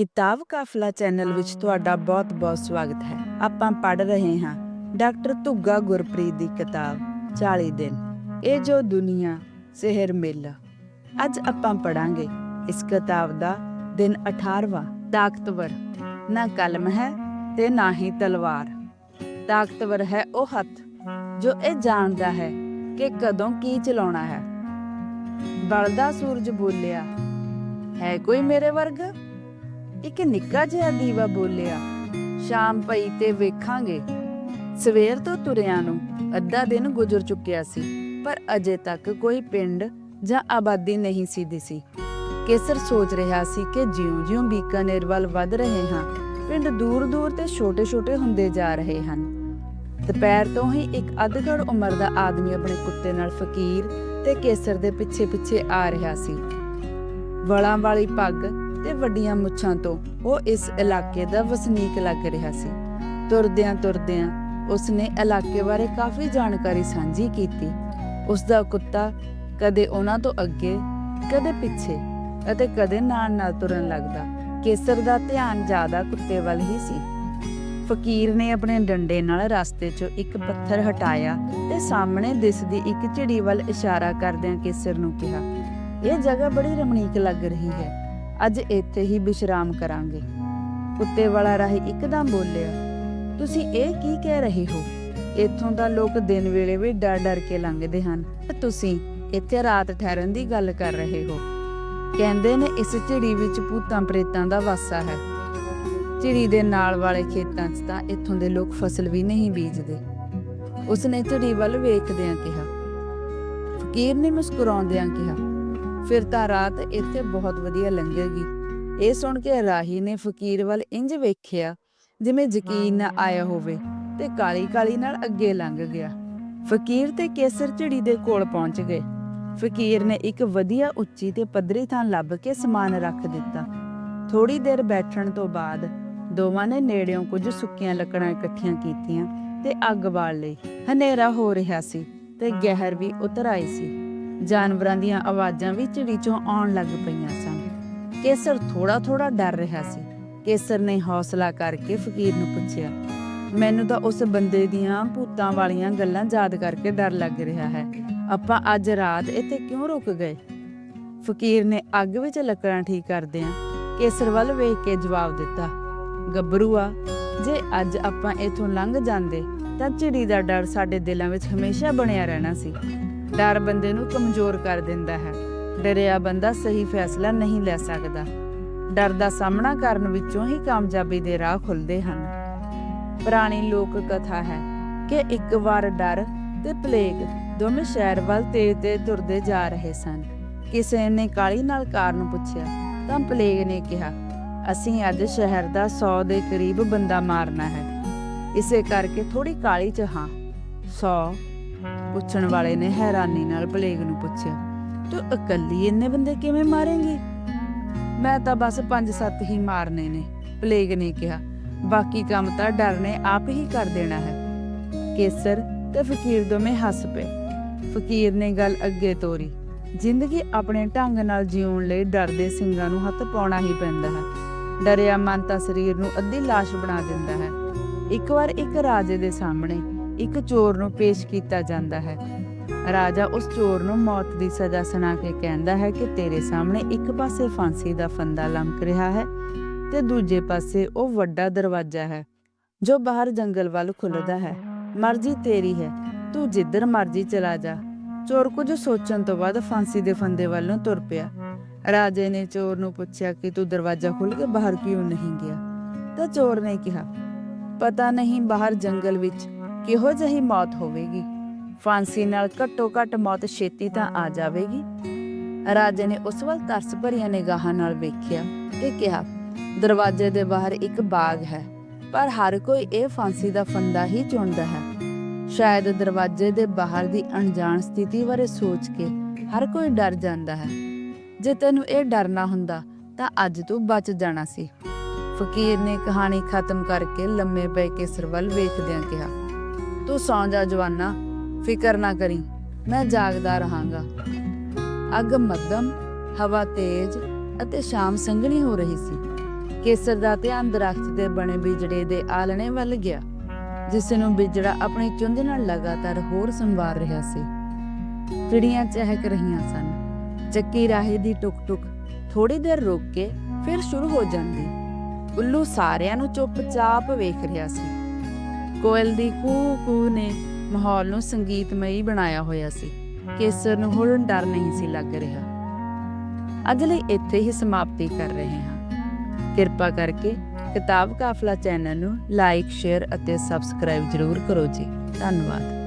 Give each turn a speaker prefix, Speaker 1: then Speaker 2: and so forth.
Speaker 1: ਕਿਤਾਬ ਕਾਫਲਾ ਚੈਨਲ ਵਿੱਚ ਤੁਹਾਡਾ ਬਹੁਤ-ਬਹੁਤ ਸਵਾਗਤ ਹੈ। ਆਪਾਂ ਪੜ੍ਹ ਰਹੇ ਹਾਂ ਡਾਕਟਰ ਧੁੱਗਾ ਗੁਰਪ੍ਰੀਤ ਦੀ ਕਿਤਾਬ 40 ਦਿਨ, ਇਹ ਜੋ ਦੁਨੀਆ ਸਿਹਰ ਮੇਲਾ। ਅੱਜ ਆਪਾਂ ਪੜਾਂਗੇ ਇਸ ਕਿਤਾਬ ਦਾ ਦਿਨ 18ਵਾਂ ਤਾਕਤਵਰ। ਨਾ ਕਲਮ ਹੈ ਤੇ ਨਾ ਹੀ ਤਲਵਾਰ। ਤਾਕਤਵਰ ਹੈ ਉਹ ਹੱਥ ਜੋ ਇਹ ਜਾਣਦਾ ਹੈ ਕਿ ਕਦੋਂ ਕੀ ਚਲਾਉਣਾ ਹੈ। ਬਲਦਾ ਸੂਰਜ ਬੋਲਿਆ, ਹੈ ਕੋਈ ਮੇਰੇ ਵਰਗਾ? ਇੱਕ ਨਿੱਕਾ ਜਿਹਾ ਦੀਵਾ ਬੋਲਿਆ, ਸ਼ਾਮ ਪਈ ਤੇ ਵੇਖਾਂਗੇ। ਸਵੇਰ ਤੋਂ ਤੁਰਿਆਂ ਨੂੰ ਅੱਧਾ ਦਿਨ ਗੁਜ਼ਰ ਚੁੱਕਿਆ ਸੀ, ਪਰ ਅਜੇ ਤੱਕ ਕੋਈ ਪਿੰਡ ਜਾਂ ਆਬਾਦੀ ਨਹੀਂ ਸੀ ਦਿਸੀ। ਕੇਸਰ ਸੋਚ ਰਿਹਾ ਸੀ ਕਿ ਜਿਉਂ-ਜਿਉਂ ਬੀਕਾਨੇਰ ਵੱਲ ਵੱਧ ਰਹੇ ਹਾਂ, ਪਿੰਡ ਦੂਰ-ਦੂਰ ਤੇ ਛੋਟੇ-ਛੋਟੇ ਹੁੰਦੇ ਜਾ ਰਹੇ ਹਨ। ਦੁਪਹਿਰ ਤੋਂ ਹੀ ਇੱਕ ਅਧਗੜ ਉਮਰ ਦਾ ਆਦਮੀ ਆਪਣੇ ਕੁੱਤੇ ਨਾਲ ਫਕੀਰ ਤੇ ਕੇਸਰ ਦੇ ਪਿੱਛੇ-ਪਿੱਛੇ ਆ ਰਿਹਾ ਸੀ। ਵਲਾਂ ਵਾਲੀ ਪੱਗ ਤੇ ਵੱਡੀਆਂ ਮੁੱਛਾਂ ਤੋਂ ਉਹ ਇਸ ਇਲਾਕੇ ਦਾ ਵਸਨੀਕ ਲੱਗ ਰਿਹਾ ਸੀ। ਤੁਰਦਿਆਂ ਤੁਰਦਿਆਂ ਉਸਨੇ ਇਲਾਕੇ ਬਾਰੇ ਕਾਫੀ ਜਾਣਕਾਰੀ ਸਾਂਝੀ ਕੀਤੀ। ਉਸ ਦਾ ਕੁੱਤਾ ਕਦੇ ਉਹਨਾਂ ਤੋਂ ਅੱਗੇ, ਕਦੇ ਪਿੱਛੇ ਅਤੇ ਕਦੇ ਨਾਲ ਨਾਲ ਤੁਰਨ ਲੱਗਦਾ। ਕੇਸਰ ਦਾ ਧਿਆਨ ਜ਼ਿਆਦਾ ਕੁੱਤੇ ਵੱਲ ਹੀ ਸੀ। ਫਕੀਰ ਨੇ ਆਪਣੇ ਡੰਡੇ ਨਾਲ ਰਸਤੇ 'ਚੋਂ ਇੱਕ ਪੱਥਰ ਹਟਾਇਆ ਤੇ ਸਾਹਮਣੇ ਦਿਸਦੀ ਇੱਕ ਝਿੜੀ ਵੱਲ ਇਸ਼ਾਰਾ ਕਰਦਿਆਂ ਕੇਸਰ ਨੂੰ ਕਿਹਾ, ਇਹ ਜਗ੍ਹਾ ਬੜੀ ਰਮਣੀਕ ਲੱਗ ਰਹੀ ਹੈ। ਅੱਜ ਇੱਥੇ ਹੀ ਵਿਸ਼ਰਾਮ ਕਰਾਂਗੇ। ਕੁੱਤੇ ਵਾਲਾ ਰਾਹੀ ਇੱਕਦਮ ਬੋਲਿਆ, ਤੁਸੀਂ ਇਹ ਕੀ ਕਹਿ ਰਹੇ ਹੋ? ਇੱਥੋਂ ਦਾ ਲੋਕ ਦਿਨ ਵੇਲੇ ਵੀ ਡਰ ਡਰ ਕੇ ਲੰਘਦੇ ਹਨ। ਤੁਸੀਂ ਇੱਥੇ ਰਾਤ ਠਹਿਰਨ ਦੀ ਗੱਲ ਕਰ ਰਹੇ ਹੋ। ਕਹਿੰਦੇ ਨੇ ਇਸ ਝਿੜੀ ਵਿੱਚ ਭੂਤਾਂ ਪ੍ਰੇਤਾਂ ਦਾ ਵਾਸਾ ਹੈ। ਝਿੜੀ ਦੇ ਨਾਲ ਵਾਲੇ ਖੇਤਾਂ 'ਚ ਤਾਂ ਇੱਥੋਂ ਦੇ ਲੋਕ ਫਸਲ ਵੀ ਨਹੀਂ ਬੀਜਦੇ। ਉਸਨੇ ਝਿੜੀ ਵੱਲ ਵੇਖਦਿਆਂ ਕਿਹਾ, ਫਕੀਰ ਨੇ ਮੁਸਕਰਾਉਂਦਿਆਂ ਕਿਹਾ ਫਿਰ ਤਾਂ ਰਾਤ ਇੱਥੇ ਬਹੁਤ ਵਧੀਆ ਲੰਘੇਗੀ। ਇਹ ਸੁਣ ਕੇ ਰਾਹੀ ਨੇ ਫਕੀਰ ਵੱਲ ਇੰਜ ਵੇਖਿਆ, ਜਿਵੇਂ ਯਕੀਨ ਨਾ ਆਇਆ ਹੋਵੇ ਤੇ ਕਾਲੀ ਕਾਲੀ ਨਾਲ ਅੱਗੇ ਲੰਘ ਗਿਆ। ਫਕੀਰ ਤੇ ਕੇਸਰ ਝਿੜੀ ਦੇ ਕੋਲ ਪਹੁੰਚ ਗਏ। ਫਕੀਰ ਨੇ ਇੱਕ ਵਧੀਆ ਉੱਚੀ ਤੇ ਪੱਧਰੀ ਥਾਂ ਲੱਭ ਕੇ ਸਮਾਨ ਰੱਖ ਦਿੱਤਾ। ਥੋੜੀ ਦੇਰ ਬੈਠਣ ਤੋਂ ਬਾਅਦ ਦੋਵਾਂ ਨੇ ਨੇੜਿਓਂ ਕੁਝ ਸੁੱਕੀਆਂ ਲੱਕੜਾਂ ਇਕੱਠੀਆਂ ਕੀਤੀਆਂ ਤੇ ਅੱਗ ਬਾਲ ਲਈ। ਹਨੇਰਾ ਹੋ ਰਿਹਾ ਸੀ ਤੇ ਗਹਿਰ ਵੀ ਉਤਰ ਆਈ ਸੀ। ਜਾਨਵਰਾਂ ਦੀਆਂ ਆਵਾਜ਼ਾਂ ਵੀ ਝਿੜੀ ਚੋਂ ਆਉਣ ਲੱਗ ਪਈਆਂ ਸਨ। ਕੇਸਰ ਥੋੜਾ ਥੋੜਾ ਡਰ ਰਿਹਾ ਸੀ। ਕੇਸਰ ਨੇ ਹੌਸਲਾ ਕਰਕੇ ਫਕੀਰ ਨੂੰ ਪੁੱਛਿਆ, ਮੈਨੂੰ ਤਾਂ ਉਸ ਬੰਦੇ ਦੀਆਂ ਭੂਤਾਂ ਵਾਲੀਆਂ ਗੱਲਾਂ ਯਾਦ ਕਰਕੇ ਡਰ ਲੱਗ ਰਿਹਾ ਹੈ। ਆਪਾਂ ਅੱਜ ਰਾਤ ਇੱਥੇ ਕਿਉਂ ਰੁਕ ਗਏ? ਫਕੀਰ ਨੇ ਅੱਗ ਵਿੱਚ ਲੱਕੜਾਂ ਠੀਕ ਕਰਦਿਆਂ ਕੇਸਰ ਵੱਲ ਵੇਖ ਕੇ ਜਵਾਬ ਦਿੱਤਾ, ਗੱਭਰੂਆ, ਜੇ ਅੱਜ ਆਪਾਂ ਇਥੋਂ ਲੰਘ ਜਾਂਦੇ ਤਾਂ ਝਿੜੀ ਦਾ ਡਰ ਸਾਡੇ ਦਿਲਾਂ ਵਿੱਚ ਹਮੇਸ਼ਾ ਬਣਿਆ ਰਹਿਣਾ ਸੀ। ਡਰ ਬੰਦੇ ਨੂੰ ਕਮਜ਼ੋਰ ਕਰ ਦਿੰਦਾ ਹੈ। ਡਰਿਆ ਬੰਦਾ ਸਹੀ ਫੈਸਲਾ ਨਹੀਂ ਲੈ ਸਕਦਾ। ਡਰ ਦਾ ਸਾਹਮਣਾ ਕਰਨ ਵਿੱਚੋਂ ਹੀ ਕਾਮਯਾਬੀ ਦੇ ਰਾਹ ਖੁੱਲਦੇ ਹਨ। ਪੁਰਾਣੀ ਲੋਕ ਕਥਾ ਹੈ ਕਿ ਇੱਕ ਵਾਰ ਡਰ ਤੇ ਪਲੇਗ ਦੋਵੇਂ ਸ਼ਹਿਰ ਵੱਲ ਤੇਜ਼ ਤੇ ਤੁਰਦੇ ਜਾ ਰਹੇ ਸਨ। ਕਿਸੇ ਨੇ ਕਾਲੀ ਨਾਲ ਕਾਰਨ ਪੁੱਛਿਆ, ਤਾਂ ਪਲੇਗ ਨੇ ਕਿਹਾ, ਅਸੀਂ ਅੱਜ ਸ਼ਹਿਰ ਦਾ 100 ਦੇ ਕਰੀਬ ਬੰਦਾ ਮਾਰਨਾ ਹੈ। ਇਸੇ ਕਰਕੇ ਥੋੜੀ ਕਾਲੀ ਚ ਹਾਂ। 100 ਪੁੱਛਣ ਵਾਲੇ ਨੇ ਹੈਰਾਨੀ ਨਾਲ ਪਲੇਗ ਨੂੰ ਪੁੱਛਿਆ, ਤੂੰ ਇਕੱਲੀ ਇੰਨੇ ਬੰਦੇ ਕਿਵੇਂ ਮਾਰੇਂਗੀ? ਮੈਂ ਤਾਂ ਬਸ 5-7 ਹੀ ਮਾਰਨੇ ਨੇ ਪਲੇਗ ਨੇ ਕਿਹਾ। ਬਾਕੀ ਕੰਮ ਤਾਂ ਡਰ ਨੇ ਆਪ ਹੀ ਕਰ ਦੇਣਾ ਹੈ। ਕੇਸਰ ਤੇ ਫਕੀਰ ਦੋਵੇਂ ਹੱਸ ਪਏ। ਫਕੀਰ ਨੇ ਗੱਲ ਅੱਗੇ ਤੋਰੀ। ਜ਼ਿੰਦਗੀ ਆਪਣੇ ਢੰਗ ਨਾਲ ਜਿਉਣ ਲਈ ਡਰਦੇ ਸਿੰਘਾਂ ਨੂੰ ਹੱਥ ਪਾਉਣਾ ਹੀ ਪੈਂਦਾ ਹੈ। ਡਰਿਆ ਮਨ ਤਾਂ ਸਰੀਰ ਨੂੰ ਅੱਧੀ ਲਾਸ਼ ਬਣਾ ਦਿੰਦਾ ਹੈ। ਇੱਕ ਵਾਰ ਇੱਕ ਰਾਜੇ ਦੇ ਸਾਹਮਣੇ ਇੱਕ ਚੋਰ ਨੂੰ ਪੇਸ਼ ਕੀਤਾ ਜਾਂਦਾ ਹੈ। ਰਾਜਾ ਉਸ ਚੋਰ ਨੂੰ ਮੌਤ ਦੀ ਸਜ਼ਾ ਸੁਣਾ ਕੇ ਕਹਿੰਦਾ ਹੈ ਕਿ ਤੇਰੇ ਸਾਹਮਣੇ ਇੱਕ ਪਾਸੇ ਫਾਂਸੀ ਦਾ ਫੰਦਾ ਲਮਕ ਰਿਹਾ ਹੈ ਤੇ ਦੂਜੇ ਪਾਸੇ ਉਹ ਵੱਡਾ ਦਰਵਾਜ਼ਾ ਹੈ, ਜੋ ਬਾਹਰ ਜੰਗਲ ਵੱਲ ਖੁੱਲਦਾ ਹੈ। ਮਰਜ਼ੀ ਤੇਰੀ ਹੈ, ਤੂੰ ਜਿੱਧਰ ਮਰਜ਼ੀ ਚਲਾ ਜਾ। ਚੋਰ ਕੁਝ ਸੋਚਣ ਤੋਂ ਬਾਅਦ ਫਾਂਸੀ ਦੇ ਫੰਦੇ ਵੱਲ ਨੂੰ ਤੁਰ ਪਿਆ। ਰਾਜੇ ਨੇ ਚੋਰ ਨੂੰ ਪੁੱਛਿਆ ਕਿ ਤੂੰ ਦਰਵਾਜ਼ਾ ਖੋਲ੍ਹ ਕੇ ਬਾਹਰ ਕਿਉਂ ਨਹੀਂ ਗਿਆ? ਤਾਂ ਚੋਰ ਨੇ ਕਿਹਾ, ਪਤਾ ਨਹੀਂ ਬਾਹਰ ਜੰਗਲ ਵਿੱਚ ਕਿਹੋ ਜਿਹੀ ਮੌਤ ਹੋਵੇਗੀ? ਫਾਂਸੀ ਨਾਲ ਘੱਟੋ ਘੱਟ ਮੌਤ ਛੇਤੀ ਤਾਂ ਆ ਜਾਵੇਗੀ। ਰਾਜੇ ਨੇ ਉਸ ਵੱਲ ਤਰਸ ਭਰੀਆਂ ਨਿਗਾਹਾਂ ਨਾਲ ਵੇਖਿਆ ਤੇ ਕਿਹਾ, ਦਰਵਾਜ਼ੇ ਦੇ ਬਾਹਰ ਇੱਕ ਬਾਗ ਹੈ, ਪਰ ਹਰ ਕੋਈ ਇਹ ਫਾਂਸੀ ਦਾ ਫੰਦਾ ਹੀ ਚੁਣਦਾ ਹੈ। ਸ਼ਾਇਦ ਦਰਵਾਜ਼ੇ ਦੇ ਬਾਹਰ ਦੀ ਅਣਜਾਣ ਸਥਿਤੀ ਬਾਰੇ ਸੋਚ ਕੇ ਹਰ ਕੋਈ ਡਰ ਜਾਂਦਾ ਹੈ। ਜੇ ਤੈਨੂੰ ਇਹ ਡਰਨਾ ਹੁੰਦਾ, ਤਾਂ ਅੱਜ ਤੂੰ ਬਚ ਜਾਣਾ ਸੀ। ਫਕੀਰ ਨੇ ਕਹਾਣੀ ਖਤਮ ਕਰਕੇ ਲੰਮੇ ਪਏ ਕੇਸਰ ਵੱਲ ਵੇਖਦਿਆਂ ਕਿਹਾ ਤੂੰ ਸੌਂ ਜਾ ਜਵਾਨਾ, ਫਿਕਰ ਨਾ ਕਰੀ, ਮੈਂ ਜਾਗਦਾ ਰਹਾਂਗਾ। ਅੱਗ ਮੱਧਮ, ਹਵਾ ਤੇਜ਼ ਅਤੇ ਸ਼ਾਮ ਸੰਘਣੀ ਹੋ ਰਹੀ ਸੀ। ਕੇਸਰ ਦਾ ਧਿਆਨ ਦਰਖਤ ਦੇ ਬਣੇ ਬਿਜੜੇ ਦੇ ਆਲਣੇ ਵੱਲ ਗਿਆ, ਜਿਸ ਨੂੰ ਬਿਜੜਾ ਆਪਣੀ ਚੁੰਝ ਨਾਲ ਲਗਾਤਾਰ ਹੋਰ ਸੰਵਾਰ ਰਿਹਾ ਸੀ। ਚਿੜੀਆਂ ਚਹਿਕ ਰਹੀਆਂ ਸਨ। ਚੱਕੀ ਰਾਹੇ ਦੀ ਟੁਕ ਟੁਕ ਥੋੜੀ ਦੇਰ ਰੁਕ ਕੇ ਫਿਰ ਸ਼ੁਰੂ ਹੋ ਜਾਂਦੀ। ਉੱਲੂ ਸਾਰਿਆਂ ਨੂੰ ਚੁੱਪਚਾਪ ਵੇਖ ਰਿਹਾ ਸੀ। ਕੋਇਲ ਦੀ ਕੂ ਕੂ ਨੇ ਮਾਹੌਲ ਨੂੰ ਸੰਗੀਤਮਈ ਬਣਾਇਆ ਹੋਇਆ ਸੀ। ਕੇਸਰ ਨੂੰ ਹੁਣ ਡਰ ਨਹੀਂ ਸੀ ਲੱਗ ਰਿਹਾ। ਅੱਜ ਲਈ ਇੱਥੇ ਹੀ ਸਮਾਪਤੀ ਕਰ ਰਹੇ ਹਾਂ। ਕਿਰਪਾ ਕਰਕੇ ਕਿਤਾਬ ਕਾਫਲਾ ਚੈਨਲ ਨੂੰ ਲਾਈਕ, ਸ਼ੇਅਰ ਅਤੇ ਸਬਸਕ੍ਰਾਈਬ ਜ਼ਰੂਰ ਕਰੋ ਜੀ। ਧੰਨਵਾਦ।